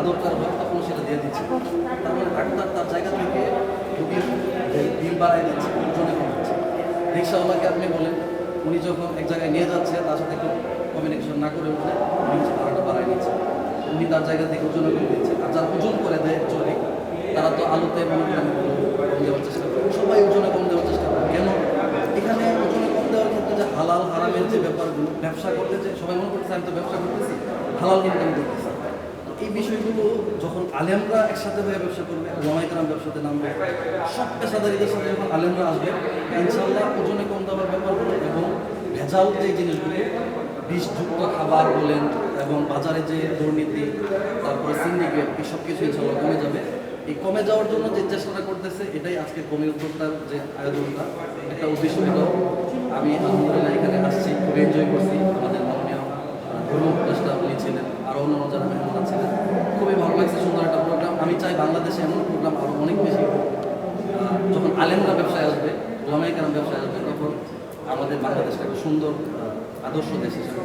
তার মানে ডাক্তার তার জায়গা থেকে রোগীর বিল বাড়াই দিচ্ছে ওজনে কমাচ্ছে রিক্সাওয়ালাকে আপনি বলেন, উনি যখন এক জায়গায় নিয়ে যাচ্ছে, তার সাথে একটু কমিউনিকেশন না করে উঠলে ভাড়াটা বাড়াই নিচ্ছে উনি তার জায়গা থেকে ওজনে কমে দিচ্ছে। আর যারা ওজন করে দেয় চলে তারা তো আলুতে মনে করেন কম দেওয়ার চেষ্টা করে। সবাই ওজনে কম দেওয়ার চেষ্টা করে। কেন? এখানে ওজনে কম দেওয়ার ক্ষেত্রে যে হালাল, হারামের যে ব্যাপারগুলো, ব্যবসা করতে যে, সবাই মনে করতেছে, আমি তো ব্যবসা করতেছি, হালাল ইনকাম করতেছি। এই বিষয়গুলো যখন আলেমরা একসাথে হয়ে ব্যবসা করবে জমাইকরাম ব্যবসাতে নামবে, সব পেশাদারিদের সাথে যখন আলেমরা আসবে ইনশাল্লাহ ওজনে কম দেওয়ার ব্যাপারগুলো এবং ভেজাল যে জিনিসগুলো, বিষযুক্ত খাবার বলেন এবং বাজারে যে দুর্নীতি, তারপরে সিন্ডিকেট এই সব কিছু ইনশাল্লাহ কমে যাবে। এই কমে যাওয়ার জন্য যে চেষ্টাটা করতেছে, এটাই আজকে কমে উদ্যোক্তার যে আয়োজনটা, একটা উদ্দেশ্য হলো, আমি আলহামদুলিল্লাহ এখানে আসছি খুব এনজয় করছি আমাদের মাননীয় ধর্ম উপদেষ্টা উনি ছিলেন আরও অন্যান্য যারা মেহমান ছিলেন খুবই ভালো লাগছে সুন্দর একটা প্রোগ্রাম আমি চাই বাংলাদেশে এমন প্রোগ্রাম আরও অনেক বেশি যখন আলেমরা ব্যবসায় আসবে জমাইকার ব্যবসায় আসবে, তখন আমাদের বাংলাদেশটা একটা সুন্দর আদর্শ দেশ হিসেবে